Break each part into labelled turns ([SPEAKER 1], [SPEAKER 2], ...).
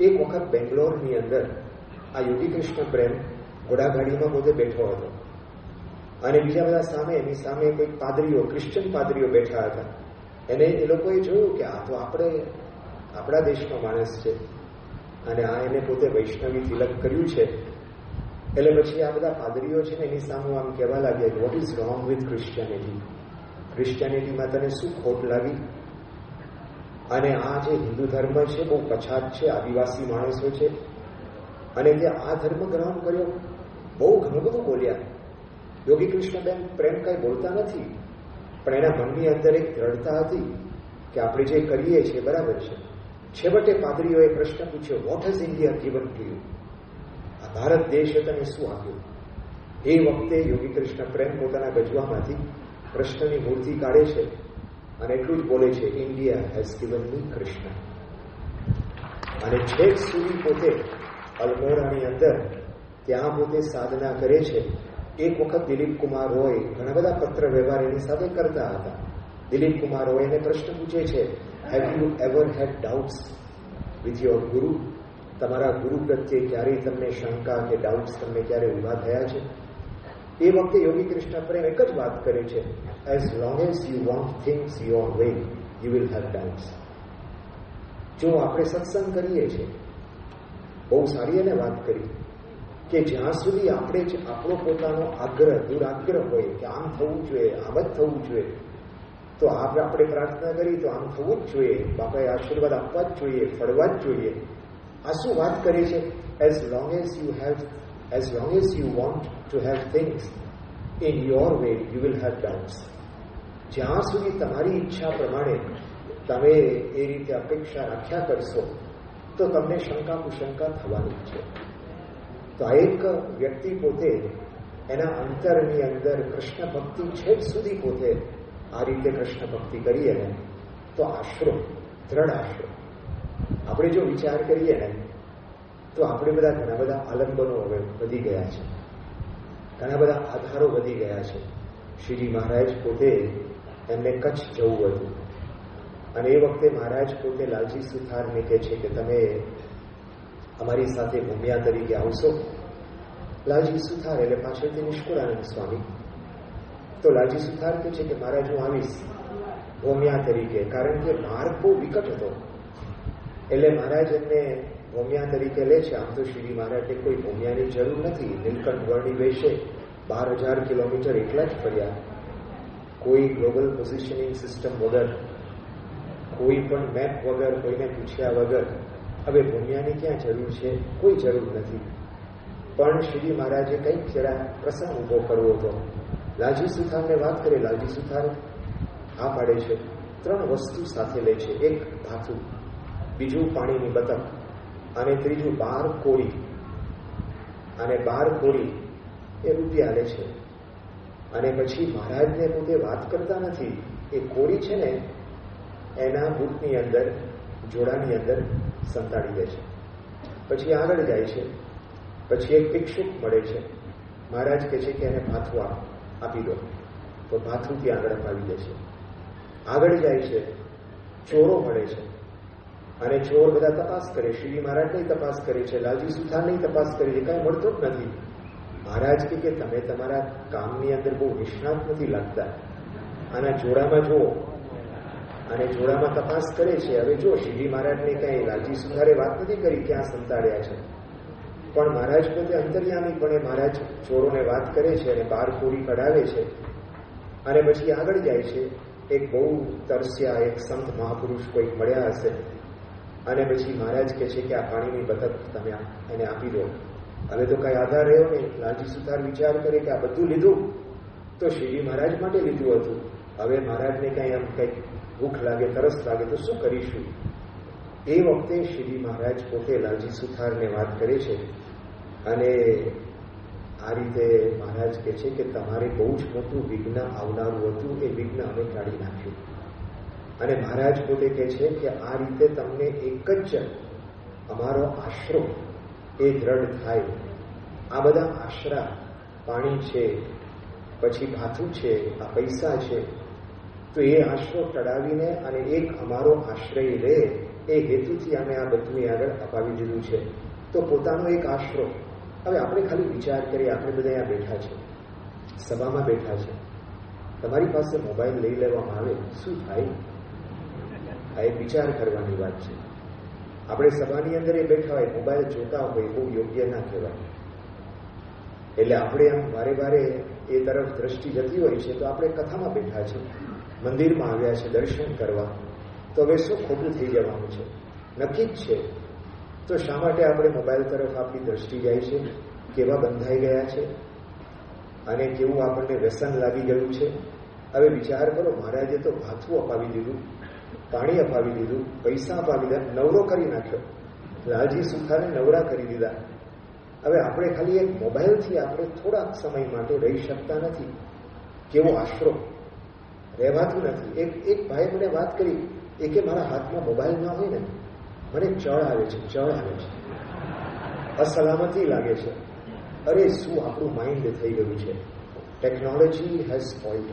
[SPEAKER 1] એક વખત બેંગ્લોરની અંદર આ યોગી કૃષ્ણ પ્રેમ ઘોડાગાડીમાં પોતે બેઠો હતો. અને બીજા બધા સામે, એની સામે કોઈ પાદરીઓ, ક્રિશ્ચન પાદરીઓ બેઠા હતા. એને એ લોકોએ જોયું કે આ તો આપણે, આપણા દેશનો માણસ છે. અને આ એને પોતે વૈષ્ણવી તિલક કર્યું છે. એટલે પછી આ બધા પાદરીઓ છે ને એની સામે આમ કહેવા લાગ્યા what is wrong with Christianity ક્રિશ્ચિયાનિટીમાં તને શું ખોટ લાગી? અને આ જે હિન્દુ ધર્મ છે, બહુ પછાત છે, આદિવાસી માણસો છે, અને જે આ ધર્મ ગ્રહણ કર્યો, બહુ ઘણું બધું બોલ્યા. યોગી કૃષ્ણબેન પ્રેમ કઈ બોલતા નથી, પણ એના મનની અંદર એક દ્રઢતા હતી કે આપણે જે કરીએ છીએ, બરાબર છે. છેવટે પાદરીઓએ પ્રશ્ન પૂછ્યો what is India given to you આ ભારત દેશે તને શું આપ્યું? એ વખતે યોગી કૃષ્ણ પ્રેમ પોતાના ગજવામાંથી પ્રશ્નની મૂર્તિ કાઢે છે. અને એટલું જ બોલે છે, India has given me Krishna અને છેક સુધી પોતે અલમોરાની અંદર ત્યાં પોતે સાધના કરે છે. એક વખત દિલીપ કુમાર રોય ઘણા બધા પત્ર વ્યવહાર એની સાથે કરતા હતા. દિલીપ કુમાર રોય એને પ્રશ્ન પૂછે છે have you ever had doubts with your guru તમારા ગુરુ પ્રત્યે ક્યારેય તમને શંકા કે ડાઉટ્સ તમને ક્યારે ઊભા થયા છે? એ વખતે યોગી કૃષ્ણ પ્રેમ એક જ વાત કરે છે as long as you want things your way you will have doubts જો આપણે સત્સંગ કરીએ છીએ, બહુ સારી એને વાત કરી, કે જ્યાં સુધી આપણે જ આપણો પોતાનો આગ્રહ, દુરાગ્રહ હોય કે આમ થવું જોઈએ, આમ જ થવું જોઈએ, તો આપણે પ્રાર્થના કરી, તો આમ થવું જ જોઈએ, બાપાએ આશીર્વાદ આપવા જ જોઈએ ફળવા જ જોઈએ. આ શું વાત કરે છે? As long as you have as long as you want to have things in your way you will have doubts જ્યાં સુધી તમારી ઈચ્છા પ્રમાણે તમે એ રીતે અપેક્ષા રાખ્યા કરશો તો તમને શંકા કુશંકા થવાની છે તો આ એક વ્યક્તિ પોતે એના અંતરની અંદર કૃષ્ણ ભક્તિ છેક સુધી પોતે આ રીતે કૃષ્ણ ભક્તિ કરીએ ને તો આશરો દ્રઢ આશરો આપણે જો વિચાર કરીએ ને તો આપણે બધા ઘણા બધા આલંબનો હવે વધી ગયા છે. ઘણા બધા આધારો વધી ગયા છે. શ્રીજી મહારાજ પોતે એમને કચ્છ જવું હતું. અને એ વખતે મહારાજ પોતે લાલજી સુથારને કહે છે કે તમે અમારી સાથે ભૂમિયા તરીકે આવશો. લાલજી સુથાર એટલે પાછળથી નિષ્કુળાનંદ સ્વામી. તો લાલજી સુથાર કહે છે કે મહારાજ, હું આવીશ ભૂમિયા તરીકે. કારણ કે માર્ગ બહુ વિકટ હતો. એટલે મહારાજ એમને ભૂમિયા તરીકે લે છે. આમ તો શ્રી મહારાજને કોઈ ભૂમિયાની જરૂર નથી. નીલકંઠ વર્ણી વેશે બાર હજાર કિલોમીટર એટલા જ ફર્યા. કોઈ ગ્લોબલ પોઝિશનિંગ સિસ્ટમ વગર, કોઈ પણ મેપ વગર, કોઈને પૂછ્યા વગર, હવે ભૂમિયાની ક્યાં જરૂર છે? કોઈ જરૂર નથી. પણ શ્રી મહારાજે કંઈક જરા પ્રસંગ ઊભો કરવો હતો. લાલજી સુથારને વાત કરે. લાલજી સુથાર હા પાડે છે. ત્રણ વસ્તુ સાથે લે છે. એક ધાતુ, બીજું પાણીની બતક અને ત્રીજું બાર કોળી. અને બાર કોળી એ રૂપિયા લે છે. અને પછી મહારાજને પોતે વાત કરતા નથી. એ કોળી છે ને, એના બુટની અંદર, જોડાની અંદર સંતાડી દે છે. પછી આગળ જાય છે. પછી એક ભિક્ષુક મળે છે. મહારાજ કહે છે કે એને ભાથું આપી દો. તો ભાથું આગળ અપાવી દે છે. આગળ જાય છે. ચોરો મળે છે. અને ચોર બધા તપાસ કરે શ્રી મહારાજ નહીં તપાસ કરે છે, લાલજી સુથાર નહીં તપાસ કરે છે, કાંઈ મળતો જ નથી. મહારાજ કે તમે તમારા કામની અંદર બહુ નિષ્ણાત નથી લાગતા. આના જોડામાં જુઓ. અને જોડામાં તપાસ કરે છે. હવે જો શ્રીજી મહારાજને કઈ લાલજી સુથારે વાત નથી કરી ક્યાં સંતાડ્યા છે. પણ મહારાજ પોતે અંતર્યામી પણ મહારાજ ચોરોને વાત કરે છે અને બાર પૂરી કઢાવે છે. અને પછી આગળ જાય છે, એક બહુ તરસ્યા, એક સંત મહાપુરુષ કોઈક મળ્યા હશે. અને પછી મહારાજ કહે છે કે આ પાણીની બચત તમે એને આપી દો. હવે તો કઈ આધાર રહ્યો નહીં. લાલજી સુથાર વિચાર કરે કે આ બધું લીધું. તો શ્રીજી મહારાજ માટે લીધું હતું. હવે મહારાજને કઈ આમ કંઈક ભૂખ લાગે, તરસ લાગે, તો શું કરીશું? એ વખતે શ્રી મહારાજ પોતે લાલજી સુથારને વાત કરે છે. અને આ રીતે મહારાજ કહે છે કે તમારે બહુ જ મોટું વિઘ્ન આવનારું હતું. એ વિઘ્ન અમે કાઢી નાખ્યું. અને મહારાજ પોતે કહે છે કે આ રીતે તમને એક જ અમારો આશરો એ દ્રઢ થાય. આ બધા આશરા, પાણી છે, પછી ભાથું છે, આ પૈસા છે. તો એ આશરો ટળાવીને અને એક અમારો આશ્રય રહે એ હેતુથી અમે આ બધું આગળ અપાવી દીધું છે. તો પોતાનો એક આશરો. હવે આપણે ખાલી વિચાર કરીએ, આપણે બધા અહીંયા બેઠા છે. સભામાં બેઠા છે. તમારી પાસે મોબાઈલ લઈ લેવામાં આવે, શું થાય? આ એક વિચાર કરવાની વાત છે. આપણે સભાની અંદર એ બેઠા હોય, મોબાઈલ જોતા હોય બહુ યોગ્ય ના કહેવાય. એટલે આપણે આમ વારે વારે એ તરફ દ્રષ્ટિ જતી હોય છે, તો આપણે કથામાં બેઠા છે મંદિરમાં આવ્યા છે, દર્શન કરવા. તો હવે શું ખોટું થઈ જવાનું છે? નક્કી જ છે. તો શા માટે આપણે મોબાઈલ તરફ આપણી દ્રષ્ટિ જાય છે? કેવા બંધાઈ ગયા છે? અને કેવું આપણને વ્યસન લાગી ગયું છે? હવે વિચાર કરો, મહારાજે તો ભાથું અપાવી દીધું. પાણી અપાવી દીધું પૈસા અપાવી દીધા નવરો કરી નાખ્યો. લાલજી સુખાને નવરા કરી દીધા. હવે આપણે ખાલી એક મોબાઈલથી આપણે થોડાક સમય માટે રહી શકતા નથી. કેવો આશરો. રહેવાતું નથી. એક એક ભાઈ મને વાત કરી, એ કે મારા હાથમાં મોબાઈલ ના હોય ને, મને ચળ આવે છે, ચળ આવે છે. અસલામતી લાગે છે. અરે, શું આપણું માઇન્ડ થઈ ગયું છે? ટેકનોલોજી હેઝ સ્પોઇલ્ડ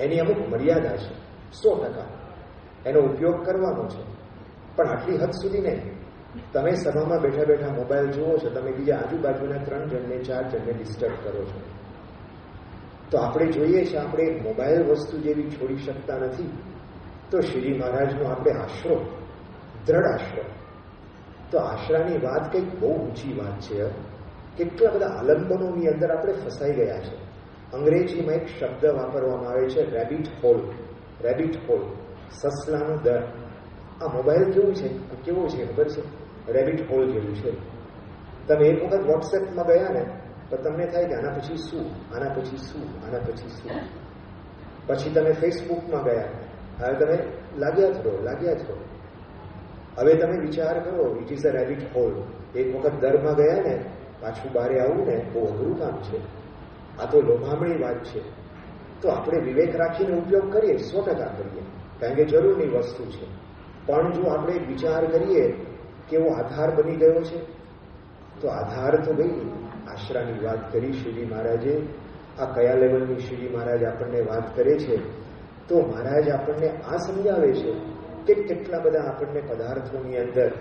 [SPEAKER 1] એની અમુક મર્યાદા છે, સો ટકા. એનો ઉપયોગ કરવાનો છે. પણ આટલી હદ સુધી નહીં. તમે સભામાં બેઠા બેઠા મોબાઈલ જુઓ છો, તમે બીજા આજુબાજુના ત્રણ જણને, ચાર જણને ડિસ્ટર્બ કરો છો. તો આપણે જોઈએ છીએ, આપણે મોબાઈલ વસ્તુ જેવી છોડી શકતા નથી. તો શ્રી મહારાજનો આપણે આશરો, દ્રઢ આશરો. તો આશરાની વાત કંઈક બહુ ઊંચી વાત છે. કેટલા બધા આલંબનોની અંદર આપણે ફસાઈ ગયા છે. અંગ્રેજીમાં એક શબ્દ વાપરવામાં આવે છે રેબિટ હોલ રેબિટ હોલ સસલાનો દર. આ મોબાઈલ કેવું છે? કેવો છે? ખબર છે? રેબિટ હોલ જેવું છે. તમે એક વખત વોટ્સએપમાં ગયા ને, તો તમને થાય કે આના પછી શું? આના પછી શું? આના પછી શું? પછી તમે ફેસબુકમાં ગયા. હવે તમે લાગ્યા જ રહો, લાગ્યા જ રહો. હવે તમે વિચાર કરો it is a rabbit hole એક વખત દરમાં ગયા ને, પાછું બારે આવવું ને, બહુ અઘરું કામ છે. આ તો લોભામણી વાત છે. તો આપણે વિવેક રાખીને ઉપયોગ કરીએ, સો ટકા કરીએ. કારણ કે જરૂરની વસ્તુ છે. પણ જો આપણે વિચાર કરીએ કે એવો આધાર બની ગયો છે, તો આધાર તો ભાઈ આશરાની વાત કરી શ્રીજી મહારાજે. આ કયા લેવલની શ્રીજી મહારાજ આપણને વાત કરે છે? તો મહારાજ આપણને આ સમજાવે છે કે કેટલા બધા આપણને પદાર્થોની અંદર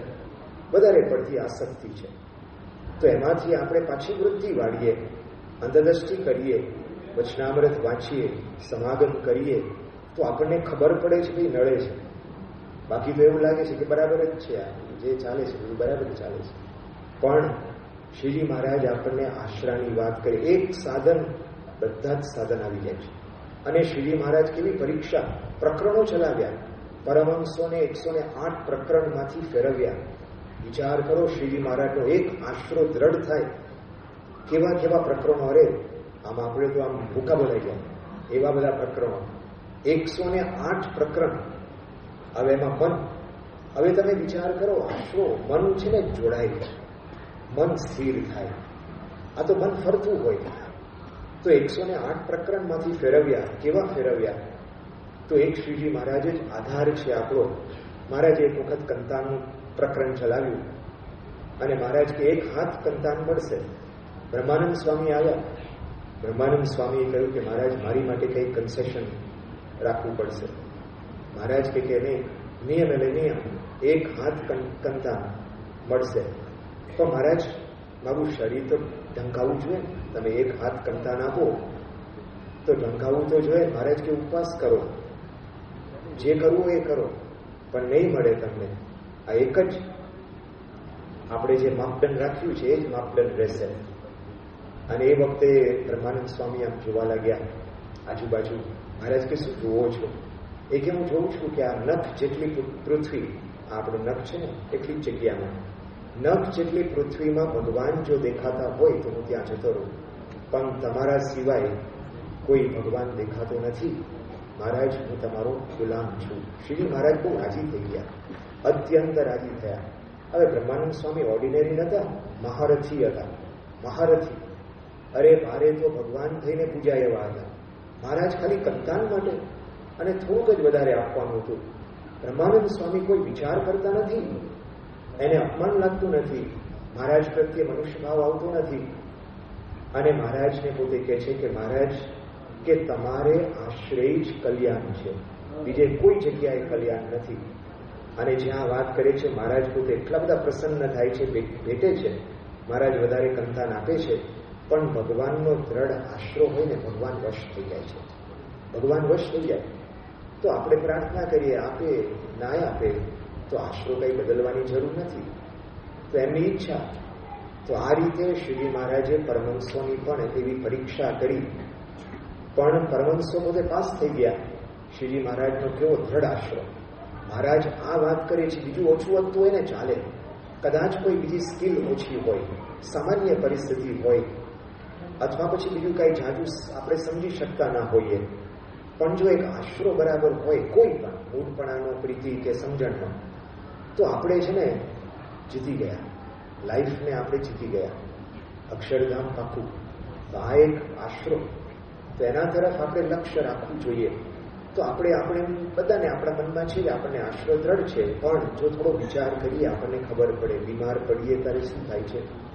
[SPEAKER 1] વધારે પડતી આસક્તિ છે. તો એમાંથી આપણે પાછી વૃત્તિ વાળીએ અંતરદ્રષ્ટિ કરીએ, વચનામૃત વાંચીએ, સમાગમ કરીએ તો આપણને ખબર પડે છે કે નડે છે. બાકી તો એવું લાગે છે કે બરાબર જ છે જે ચાલે છે બધું બરાબર ચાલે છે. પણ શ્રીજી મહારાજ આપણને આશરાની વાત કરે. એક સાધન, બધા જ સાધન આવી જાય છે. અને શ્રીજી મહારાજ કેવી પરીક્ષા પ્રકરણો ચલાવ્યા. પરમહંસોને એકસો ને આઠ પ્રકરણમાંથી ફેરવ્યા. વિચાર કરો, શ્રીજી મહારાજનો એક આશરો દ્રઢ થાય. કેવા કેવા પ્રકરણો અરે, આમ આપણે તો આમ ભૂકા બોલાઈ ગયા. એવા બધા પ્રકરણો. એકસો ને આઠ પ્રકરણ. હવે એમાં મન. હવે તમે વિચાર કરો, આશરો, મન છે ને જોડાય મન સ્થિર થાય. આ તો મન ફરતું હોય તો એકસો ને આઠ પ્રકરણમાંથી ફેરવ્યા, કેવા ફેરવ્યા? તો એક શ્રીજી મહારાજે જ આધાર છે આપણો. મહારાજે એક વખત કંતાનું પ્રકરણ ચલાવ્યું. અને મહારાજ કે, એક હાથ કંતાન મળશે. બ્રહ્માનંદ સ્વામી આવ્યા. બ્રહ્માનંદ સ્વામીએ કહ્યું કે, મહારાજ, મારી માટે કંઈ કન્સેશન રાખવું પડશે. મહારાજ કે કે નહીં, નિયમ એટલે નિયમ. એક હાથ કંતા મળશે. તો મહારાજ, મારું શરીર તો ઢંકાવવું જોઈએ તમે એક હાથ કંતા નાખો તો ઢંકાવું તો જોઈએ મહારાજ કે ઉપવાસ કરો. જે કરવું એ કરો. પણ નહીં મળે તમને. આ એક જ આપણે જે માપદંડ રાખ્યું છે, એ જ માપદંડ રહેશે. અને એ વખતે બ્રહ્માનંદ સ્વામી આમ જોવા લાગ્યા આજુબાજુ. મહારાજ કે શું? જોવો છો. એ કે હું જોઉં છું કે આ નખ જેટલી પૃથ્વી આપણું નખ છે ને, એટલી જ જગ્યામાં. નખ જેટલી પૃથ્વીમાં ભગવાન જો દેખાતા હોય તો હું ત્યાં જતો રહું. પણ તમારા સિવાય કોઈ ભગવાન દેખાતો નથી. મહારાજ, હું તમારો ગુલામ છું. શ્રીજી મહારાજ બહુ રાજી થઈ ગયા. અત્યંત રાજી થયા. હવે બ્રહ્માનંદ સ્વામી ઓર્ડિનરી નતા? મહારથી હતા. મહારથી. અરે, મારે તો ભગવાન થઈને પૂજાય એવા હતા. મહારાજ ખાલી કંતાન માટે અને થોડુંક જ વધારે આપવાનું હતું. બ્રહ્માનંદ સ્વામી કોઈ વિચાર કરતા નથી. એને અપમાન લાગતું નથી. મહારાજ પ્રત્યે મનુષ્ય ભાવ આવતો નથી. અને મહારાજને પોતે કહે છે કે, મહારાજ, કે તમારે આશ્રય જ કલ્યાણ છે. બીજે કોઈ જગ્યાએ કલ્યાણ નથી. અને જ્યાં વાત કરે છે, મહારાજ પોતે એટલા બધા પ્રસન્ન થાય છે ભેટે છે. મહારાજ વધારે કંતાન આપે છે. પણ ભગવાનનો દ્રઢ આશરો હોય ને, ભગવાન વશ થઈ જાય છે. ભગવાન વશ થઈ જાય. તો આપણે પ્રાર્થના કરીએ, આપે ના આપે, તો આશરો કંઈ બદલવાની જરૂર નથી. તો એમની ઈચ્છા. તો આ રીતે શ્રીજી મહારાજે પરમંશોની પણ એવી પરીક્ષા કરી. પણ પરમંશો પોતે પાસ થઈ ગયા. શ્રીજી મહારાજનો કેવો દ્રઢ આશરો. મહારાજ આ વાત કરે છે, બીજું ઓછું હતું હોય ને ચાલે. કદાચ કોઈ બીજી સ્કિલ ઓછી હોય, સામાન્ય પરિસ્થિતિ હોય અથવા પછી બીજું કાંઈ જાજુ આપણે સમજી શકતા ના હોઈએ. પણ જો એક આશરો બરાબર હોય કોઈ પણ, મૂળપણાનો, પ્રીતિ કે સમજણનો તો આપણે છે ને જીતી ગયા. લાઈફને આપણે જીતી ગયા. અક્ષરધામ પાકું. તો આ એક આશરો. તો એના તરફ આપણે લક્ષ્ય રાખવું જોઈએ. તો આપણે આપણે બધાને આપણા મનમાં છે આપણને આશરો દ્રઢ છે. પણ જો થોડો વિચાર કરીએ, આપણને ખબર પડે. બીમાર પડીએ, ત્યારે શું થાય છે?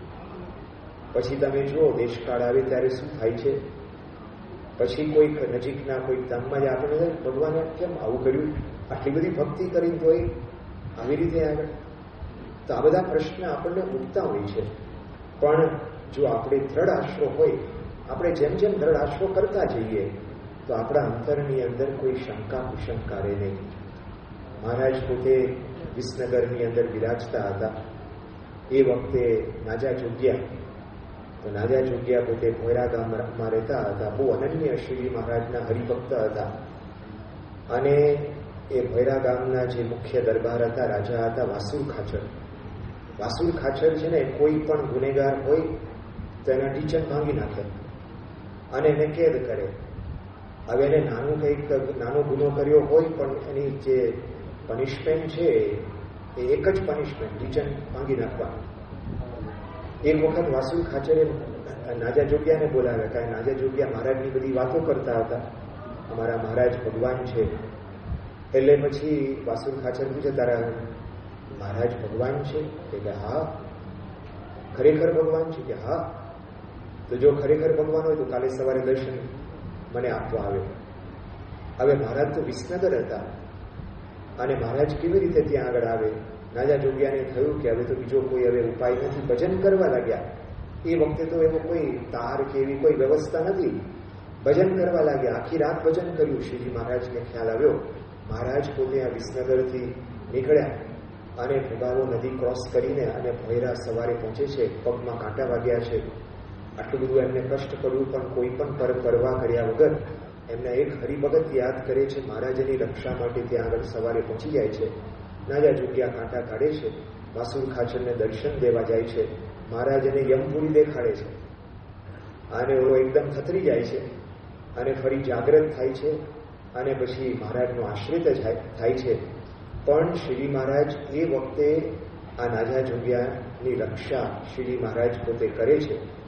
[SPEAKER 1] પછી તમે જુઓ, દેશકાળ આવે ત્યારે શું થાય છે? પછી કોઈક નજીકના કોઈક ધામમાં જ આપણે ભગવાને કેમ આવું કર્યું? આટલી બધી ભક્તિ કરી તોય આવી રીતે આગળ. તો આ બધા પ્રશ્ન આપણને ઉઠતા હોય છે. પણ જો આપણે દ્રઢ આશરો હોય, આપણે જેમ જેમ દ્રઢ આશરો કરતા જઈએ, તો આપણા અંતરની અંદર કોઈ શંકા કુશંકા રહે નહીં. મહારાજ પોતે વિસનગરની અંદર બિરાજતા હતા. એ વખતે નાજા જોગ્યા. નાજા જોગ્યા પોતે ભોયરા ગામમાં રહેતા હતા. બહુ અનન્ય શ્રી મહારાજના હરિભક્ત હતા. અને એ ભોયરા ગામના જે મુખ્ય દરબાર હતા, રાજા હતા વાસુર ખાચર. વાસુર ખાચર છે ને, કોઈ પણ ગુનેગાર હોય, તો એના ટીચર ભાંગી નાખે. અને એને કેદ કરે. હવે એને નાનું કંઈક, નાનો ગુનો કર્યો હોય, પણ એની જે પનિશમેન્ટ છે, એ એક જ પનિશમેન્ટ ટીચર ભાંગી નાખવાનું. એક વખત વાસુ ખાચરે નાજા જોગ્યાને બોલાવ્યા કારણ નાજા જોગ્યા મહારાજની બધી વાતો કરતા હતા. અમારા મહારાજ ભગવાન છે. એટલે પછી વાસુ ખાચર પૂછે, તારા મહારાજ ભગવાન છે? એટલે હા. ખરેખર ભગવાન છે? કે, હા. તો જો ખરેખર ભગવાન હોય તો કાલે સવારે દર્શન મને આપવા આવે. હવે મહારાજ તો વિસનગર હતા. અને મહારાજ કેવી રીતે ત્યાં આગળ આવે? નાજા જોગ્યાને થયું કે હવે તો બીજો કોઈ હવે ઉપાય નથી. ભજન કરવા લાગ્યા. એ વખતે તો એવો કોઈ તાર કે એવી કોઈ વ્યવસ્થા નથી. ભજન કરવા લાગ્યા. આખી રાત ભજન કર્યું. શ્રીજી મહારાજને ખ્યાલ આવ્યો. મહારાજ પોતે આ વિસનગરથી નીકળ્યા અને ભોગાવો નદી ક્રોસ કરીને અને ભૈરા સવારે પહોંચે છે. પગમાં કાંટા વાગ્યા છે. આટલું બધું એમને કષ્ટ કર્યું પણ કોઈ પણ પર પરવા કર્યા વગર એમને એક હરિભગત યાદ કરે છે, મહારાજની રક્ષા માટે ત્યાં આગળ સવારે પહોંચી જાય છે. નાજા જુગ્યા કાંટા કાઢે છે માસુર ખાચરને દર્શન દેવા જાય છે મહારાજને યમપુરી દેખાડે છે. અને ઓલો એકદમ થતરી જાય છે, અને ફરી જાગ્રત થાય છે, અને પછી મહારાજનો આશ્રિત થાય છે. પણ શ્રી મહારાજ એ વખતે આ નાજા જોગ્યાની રક્ષા શ્રી મહારાજ પોતે કરે છે.